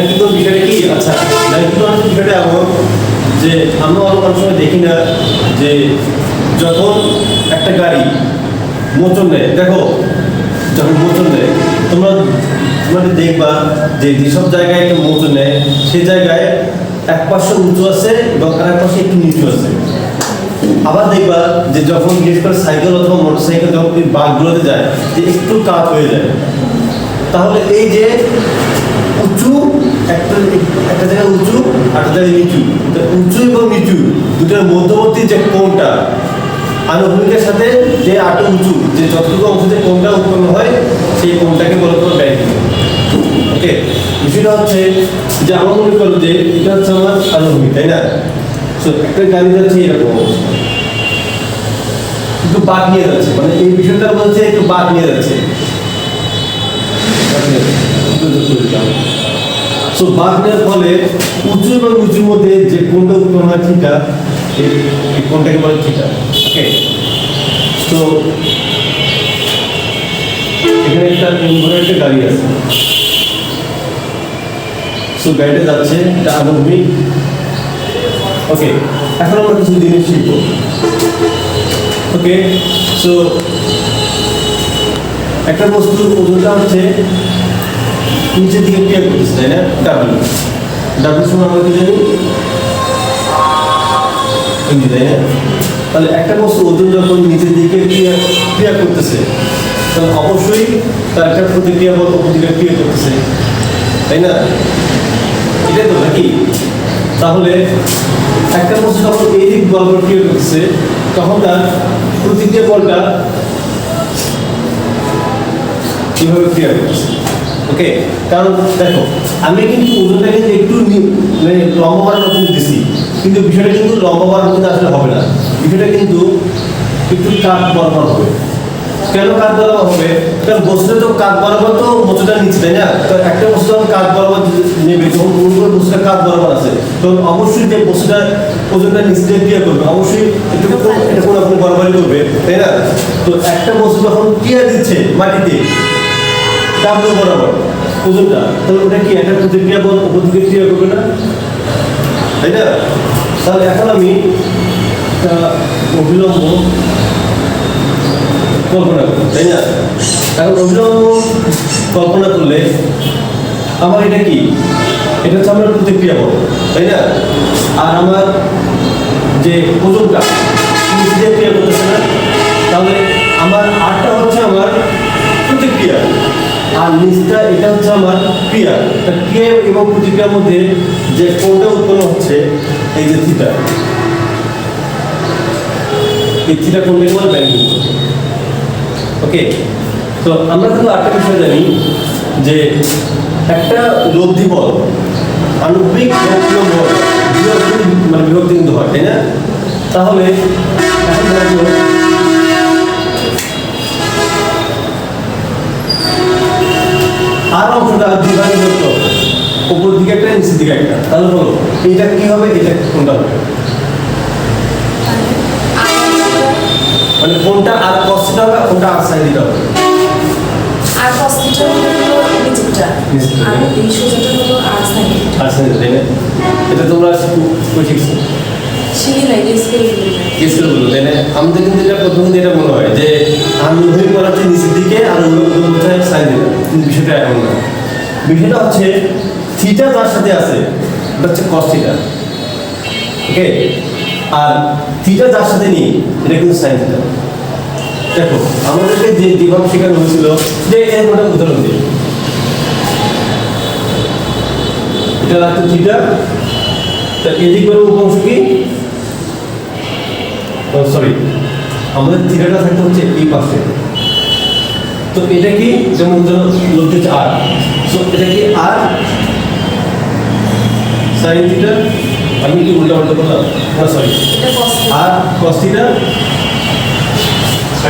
ন্যায়কৃত বিষয়টা কি? আচ্ছা অর্থের বিষয়টা এমন যে আমরা অনেক অনেক সময় দেখি না যে যখন একটা গাড়ি মোচন নেয় দেখো, যখন মোচন নেয় তোমরা তোমাদের দেখবা যে যেসব জায়গায় একটা মোচন নেয় সেই জায়গায় এক পাশে উঁচু আছে এবং আর এক পাশে একটু নিচু আছে। আবার দেখবা যে যখন বিশেষ করে সাইকেল অথবা মোটর সাইকেল যখন বাঘগুলোতে যায়, যে একটু কাত হয়ে যায়। তাহলে এই যে একটা জায়গায় উঁচু একটা জায়গায় নিচু। উঁচু এবং নিচু, দুটার মধ্যবর্তী যে কোণটা, আনুভূমিকের সাথে যে আটো উঁচু, যে যতটুকু অংশ যে কোণটা উৎপন্ন হয়, সেই কোণটাকে বলা তোমার ব্যাংকিং ওকে? বিষয়টা হচ্ছে যে আমার মনে করো যে এটা হচ্ছে আমার আনুভূমিক, তাই না? তো একটা গাড়ি যাচ্ছে এরকম অবস্থা। একটু বাদ নিয়ে যাচ্ছে মানে এই বিষয়টা বলছে একটু বাদ নিয়ে যাচ্ছে। সো বাদ ফলে উঁচু এবং উঁচুর মধ্যে যে কোনটা উৎপন্ন হয় থিটা, এই কোনটাকে বলে থিটা। ওকে তো এখানে একটা ইনভোর একটা গাড়ি আছে। সো গাড়িটা যাচ্ছে এটা আনুভূমিক ওকে এখন আমরা কিছু জিনিস শিখব। ওকে সো একটা বস্তুর ওজনটা হচ্ছে নিচের দিকে ক্রিয়া করতেছে, তাই না? ডাব্লিউ ডাব্লিউ সময় আমরা কি জানি? তাই না? তাহলে একটা বস্তু ওজন যখন নিচের দিকে ক্রিয়া ক্রিয়া করতেছে, তখন অবশ্যই তার একটা প্রতিক্রিয়া বল প্রতিক্রিয়া ক্রিয়া করতেছে, তাই না? এটাই তো নাকি? তাহলে একটা বস্তু যখন এই দিক বরাবর ক্রিয়া করতেছে, তখন তার প্রতিক্রিয়া বলটা কীভাবে ক্রিয়া করতেছে? ওকে কারণ দেখো আমি কিন্তু একটু মানে লম্বা দিতেছি কিন্তু বিষয়টা কিন্তু লম্বা বাড়ার মধ্যে আসলে হবে না। বিষয়টা কিন্তু একটু কাঠ বরাবর হবে। কেন কাঠ বরাবর হবে? কারণ বস্তুটা তো কাঠ বরাবর তো নিচ্ছে তাই না? তো একটা বস্তু যখন কাঠ বরাবর নেবে যখন কোন কোনো বস্তুটা কাঠ বরাবর আছে। তখন অবশ্যই যে বস্তুটা ওজনটা নিচে ক্রিয়া করবে অবশ্যই একটু এটা কোনো কোনো বরাবরই করবে তাই না? তো একটা বস্তু যখন ক্রিয়া দিচ্ছে মাটিতে ডাব্লিউ বরাবর। ওজনটা তাহলে ওটা কি একটা প্রতিক্রিয়া বল প্রতিক্রিয়া করবে না? তাই না? তাহলে এখন আমি একটা কল্পনা করি তাই না? এখন অবিলম্ব কল্পনা করলে আমার এটা কি? এটা হচ্ছে আমার প্রতিক্রিয়া বল, তাই না? আর আমার যে ওজনটা ক্রিয়া আর নিচটা এটা হচ্ছে আমার ক্রিয়া। তা ক্রিয়া এবং প্রতিক্রিয়ার মধ্যে যে কোনটা উৎপন্ন হচ্ছে, এই যে থিটা এই থিটা কোনটাকে বলে ব্যাংকিং ওকে তো আমরা কিন্তু আরেকটা বিষয় জানি যে একটা লব্ধি বল, আণবিক বক্রিয় বল বিভক্তি মানে বিভক্তি কিন্তু হয় তাই না? তাহলে এখন দেখো আর অংশটা দুই ভাগে হবে। উপর দিকে একটা নিচের দিকে একটা। তাহলে বলো এটা কি হবে এটা কোনটা হবে? মানে কোনটা আর কষ্টটা হবে কোনটা আর সাইড দিতে হবে? আর কস্টিটা হলো নিচেরটা। নিচেরটা, আর। এই সোজাটা হলো আর সাইডের আর সাইড এটা তোমরা শিখছো। শিখি নাই গেস করে গেস করে বলল তাই না আমাদের কিন্তু এটা মনে হয় যে করা হচ্ছে নিচের দিকে আর অন্য কোথায়? বিষয়টা এমন না। বিষয়টা হচ্ছে থিটা যার সাথে আছে, এটা হচ্ছে কস থিটা ওকে আর থিটা যার সাথে নেই, এটা কিন্তু সাইন থিটা দেখো, আমাদেরকে যে যেভাবে শেখানো হয়েছিল, যে এর একটা উদাহরণ দিই এটা রাখতো থিটা তা এদিক সরি আমাদের থিটাটা থাকতে হচ্ছে এই পাশে। তো এটা কি? যেমন লোকটি আর সো এটা কি আর সাইন থিটা আমি কি উল্টা পাল্টা করলাম না সরি আর থিটা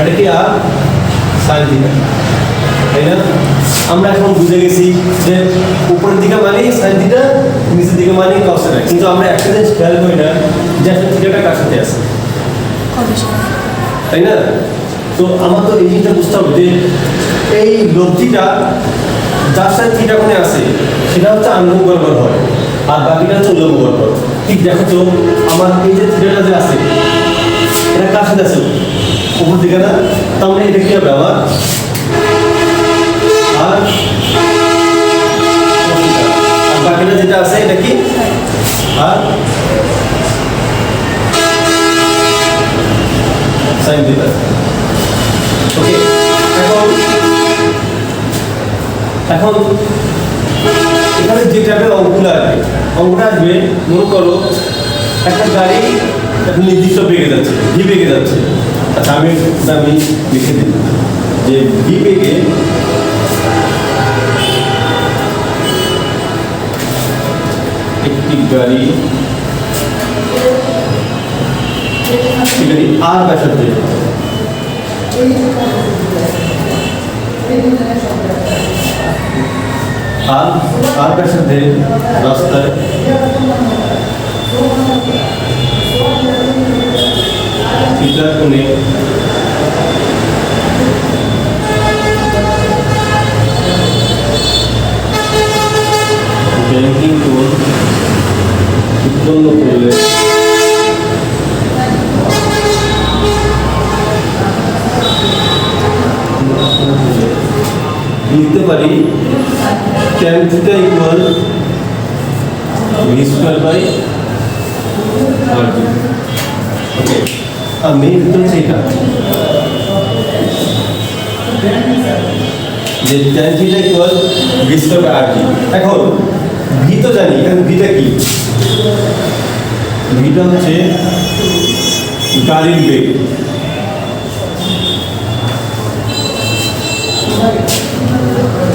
এটা কি আর সাইন থিটা তাই না? আমরা এখন বুঝে গেছি যে উপরের দিকে মানে সাইন থিটা নিচের দিকে মানে cos থিটা কিন্তু আমরা একটা জিনিস খেয়াল করি না যে আসলে থিটাটা কার সাথে আছে। তাই না? তো আমার তো এই জিনিসটা বুঝতে হবে যে এই লব্ধিটা, যার সাথে থিটা কোণে আছে, সেটা হচ্ছে আনুভূমিক বরাবর হয়। আর বাকিটা হচ্ছে উল্লম্ব বরাবর ঠিক দেখো তো, আমার এই যে থিটাটা যে আছে, এটা কার সাথে আছে? উপর দিকে না? তার মানে এটা কি হবে আমার? আর বাকিটা যেটা আছে, এটা কি? আর সাইন থিটা ওকে এখন এখন এখানে যে টাইপের অঙ্কগুলো আসবে অঙ্কটা আসবে, মনে করো, একটা গাড়ি একটা নির্দিষ্ট বেগে যাচ্ছে ভি বেগে যাচ্ছে। আচ্ছা আমি আমি লিখে দিই। যে ভি বেগে একটি গাড়ি আর ব্যাসার্ধে আর আর ব্যাসার্ধে রাস্তায়? থিটা কোণে ব্যাংকিং কোণ উৎপন্ন করলে পারি tan theta equal v square by r okay R main ভিতরে সেইটা যে tan theta equal v square by r এখন ভি তো জানি এখন ভিটা কি ভিটা হচ্ছে গাড়ির বেগ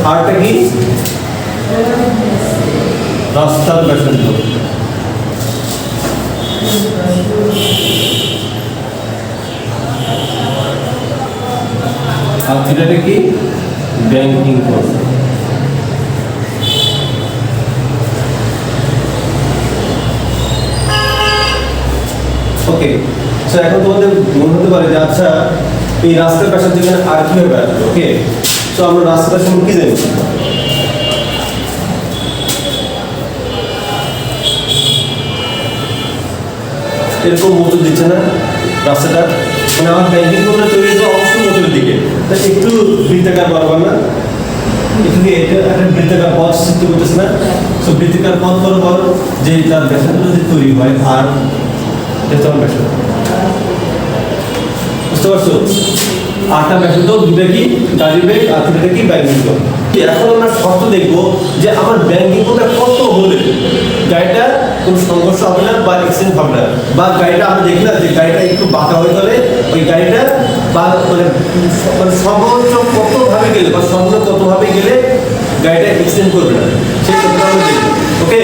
আরটা কি? রাস্তার ব্যাসার্ধ আর থিটাটা কি? ব্যাংকিং কোর্স ওকে সো এখন তোমাদের মনে হতে পারে যে আচ্ছা এই রাস্তার পাশে যেখানে আর কি হবে? আসবে ওকে তো আমরা রাস্তাটা সম্পর্কে জানি। এরকম মোটর দিচ্ছে না রাস্তাটা। মানে আমার ব্যাংকিং কোনটা তৈরি হচ্ছে অবশ্যই মোটরের দিকে। তা একটু বৃত্তাকার বরাবর না? একটু একটা বৃত্তাকার পথ সৃষ্টি করতেছে না? তো বৃত্তাকার পথ বরাবর যে তার ব্যাসার্ধ যদি তৈরি হয়, আর এটা তোমার ব্যাসার্ধ। বুঝতে পারছ? আটটা ব্যাসার্ধ দুটা কি গাড়ির বেগ আর তিনটা কি ব্যাংকিং এখন আমরা শর্ত দেখব যে আমার ব্যাংকিং কোণটা কত হলে গাড়িটা কোনো সংঘর্ষ হবে না বা অ্যাক্সিডেন্ট হবে না। বা গাড়িটা আমরা দেখি না যে গাড়িটা একটু বাঁকা হয়ে গেলে ওই গাড়িটা বা মানে মানে সর্বোচ্চ কতভাবে গেলে বা সর্বোচ্চ কতভাবে গেলে গাড়িটা অ্যাক্সিডেন্ট করবে না? সেই কথাটা আমরা দেখব। ওকে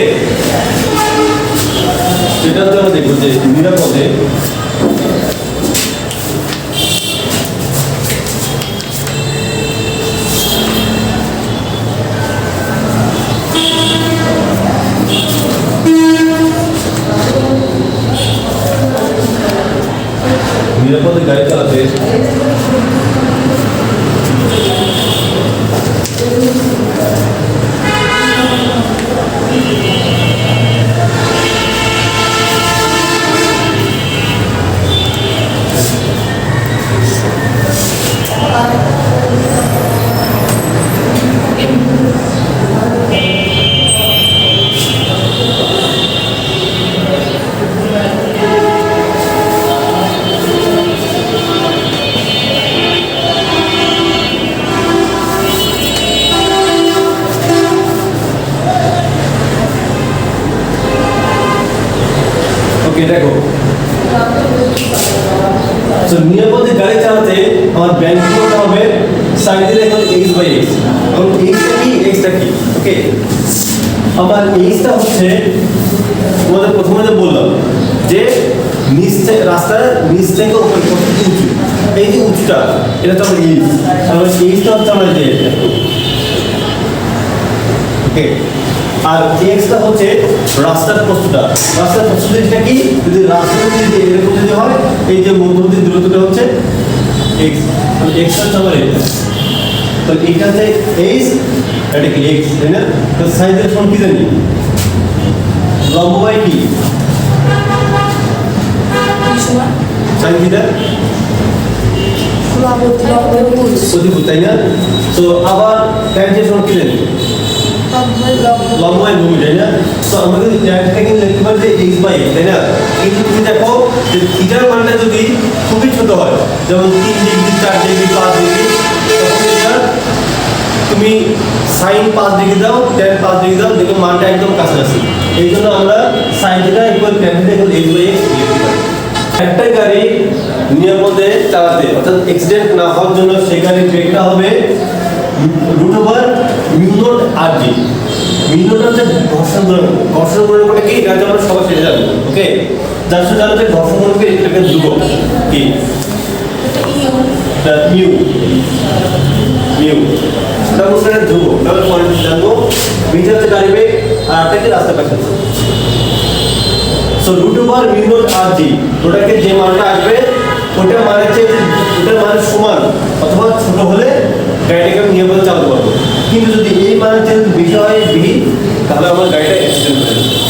সেটা হচ্ছে আমরা দেখব যে নিরাপদে দেখো। তো নিরাপদে গাড়ি চালাতে আমার ব্যাংক করতে হবে। সাইড দিলে এখন এক্স বাই এক্স এবং এক্সটা কি? এক্সটা কি? ওকে আমার এক্সটা হচ্ছে, তোমাদের প্রথমে যে বললাম যে নিচ থেকে, রাস্তার নিচ থেকে উপরে কত উঁচু। এই যে উঁচুটা, এটা তো আমার এইচ আমার এইচটা হচ্ছে আমার যে ওকে আর এক্সটা হচ্ছে রাস্তার প্রস্তুটা রাস্তার প্রস্তুতি যেটা কি? যদি রাস্তা যদি এরকম যদি হয় এই যে মধ্যবর্তী দূরত্বটা হচ্ছে এক্স এক্স হচ্ছে আমার তো এটা হচ্ছে এইচ এটা কি এক্স তাই না? তো সাইজের ফোন কি জানি? লম্ব বাই কি? কি সমান? সাইন থিটা লম্বভুজ প্রতিভূত তাই না? তো আবার ট্যানজেন্ট ফোন কি জানি? লম্ব বাই ভূমি তাই না? তো আমরা কিন্তু কিন্তু লিখতে পারি এক্স বাই তাই না? কিন্তু তুমি দেখো যে থিটার মানটা যদি খুবই ছোট হয়, যেমন তিন ডিগ্রি, চার ডিগ্রি, পাঁচ ডিগ্রি তুমি সাইন পাঁচ ডিগ্রি দাও ট্যান পাঁচ ডিগ্রি দাও, দেখো মানটা একদম কাছাকাছি। এই জন্য আমরা sine theta equal tan theta equal x by x একটা গাড়ি নিরাপদে চালাতে, অর্থাৎ অ্যাক্সিডেন্ট না হওয়ার জন্য সেই গাড়ির ব্রেকটা হবে রুট ওভার মিউনোট আর জি হচ্ছে ঘর্ষণ গুণক ঘর্ষণ গুণকটা কি? এটা আমরা সবাই সেটা জানব ওকে? যার সাথে জানতে ঘর্ষণ গুণকে এটাকে ধ্রুবক কি? রাস্তা পাশে। সো রুট ওভার আর যে মানটা আসবে ওটা মানে মান সমান, অথবা ছোট হলে গাড়িটাকে আমি নিরাপদে চালাতে পারব কিন্তু যদি এই মানের বিষয়ে বিহীন তাহলে আমার গাড়িটা অ্যাক্সিডেন্ট হয়ে